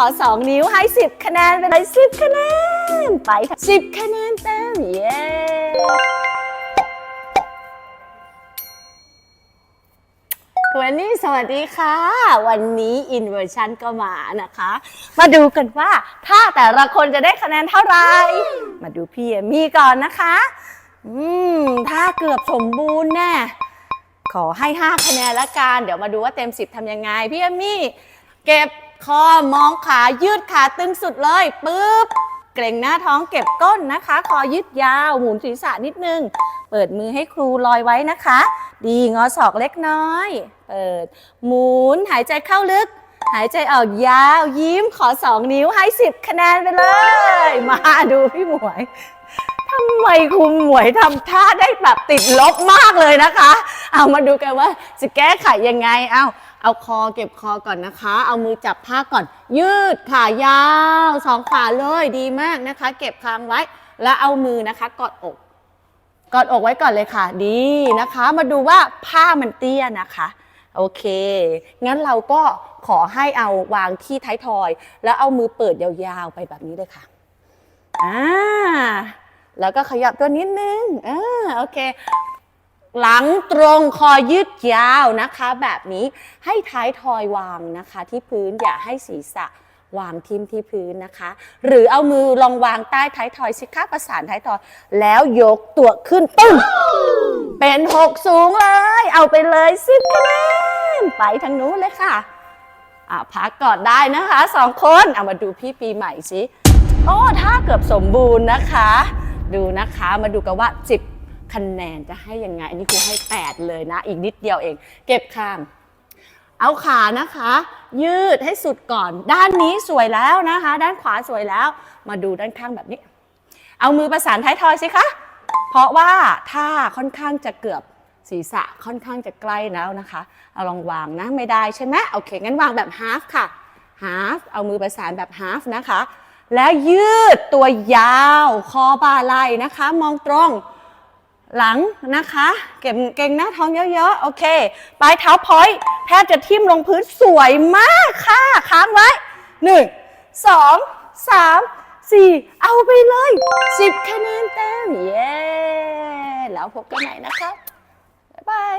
ขอ 2 นิ้วให้ 10 คะแนนไปเลย10 คะแนน ไปค่ะ10 คะแนนเต็มเย้คุณนนี่สวัสดีค่ะ วันนี้อินเวอร์ชันก็มานะคะ มาดูกันว่า ถ้าแต่ละคนจะได้คะแนนเท่าไหร่ มาดูพี่เอมี่ก่อนนะคะ อืม ถ้าเกือบสมบูรณ์แน่ขอให้ 5 คะแนนละกัน เดี๋ยวมาดูว่าเต็ม 10ทำยังไง พี่เอมี่ เก็บ คอมองขายืดขาตึงสุดเลยปึ๊บเกร็งหน้าท้องเก็บก้นนะคะ คอยืดยาว หมุนศีรษะนิดนึง เปิดมือให้ครูลอยไว้นะคะ ดีงอศอกเล็กน้อย เปิด หมุนหายใจเข้าลึก หายใจออกยาว ยิ้มขอ2นิ้วให้10คะแนนไปเลย มาดูพี่หมวยทำไมคุณหมวยทำท่าได้แบบติดลบมากเลยนะคะ เอามาดูกันว่าจะแก้ไขยังไงเอา เอาคอเก็บคอก่อนนะคะ เอามือจับผ้าก่อน ยืดขายาวสองขาเลยดีมากนะคะ เก็บคางไว้ แล้วเอามือนะคะกอดอก กอดอกไว้ก่อนเลยค่ะ ดีนะคะ มาดูว่าผ้ามันเตี้ยนะคะโอเค งั้นเราก็ขอให้เอาวางที่ท้ายทอย แล้วเอามือเปิดยาวๆไปแบบนี้เลยค่ะ อ่า แล้วก็ขยับตัวนิดนึง อ่า โอเค หลังตรงคอยืดยาวนะคะ แบบนี้ให้ท้ายทอยวางนะคะ ที่พื้นอย่าให้ศีรษะวางทิ่มที่พื้นนะคะ หรือเอามือลองวางใต้ท้ายทอยสิคะประสานท้ายทอยแล้วยกตัวขึ้นตึ้งเป็นหกสูงเลย เอาไปเลยสิบคะแนนไปทางนู้นเลยค่ะอะพักก่อนได้นะคะสองคนเอามาดูพี่ปีใหม่สิโอ้ถ้าเกือบสมบูรณ์นะคะ ดูนะคะมาดูกันว่า10 คะแนนจะให้ยังไง อันนี้ครูให้ 8 เลยนะ อีกนิดเดียวเอง เก็บข้างเอาขานะคะ ยืดให้สุดก่อน ด้านนี้สวยแล้วนะคะ ด้านขวาสวยแล้ว มาดูด้านข้างแบบนี้ เอามือประสานท้ายทอยสิคะ เพราะว่าถ้าค่อนข้างจะเกือบศีรษะค่อนข้างจะใกล้แล้วนะคะ เอาลองวางนะไม่ได้ใช่ไหมโอเค งั้นวางแบบ half ค่ะ half เอามือประสานแบบ half นะคะ แล้วยืดตัวยาว คอบ่าไหล่นะคะ มองตรง หลังนะคะ เก็บเก่งหน้าท้องเยอะๆ โอเค ปลายเท้าพอยต์แทบจะทิ่มลงพื้นสวยมากค่ะ ค้างไว้หนึ่งสองสามสี่เอาไปเลยสิบคะแนนเต็ม เย้ แล้วพบกันใหม่นะคะ บ๊ายบาย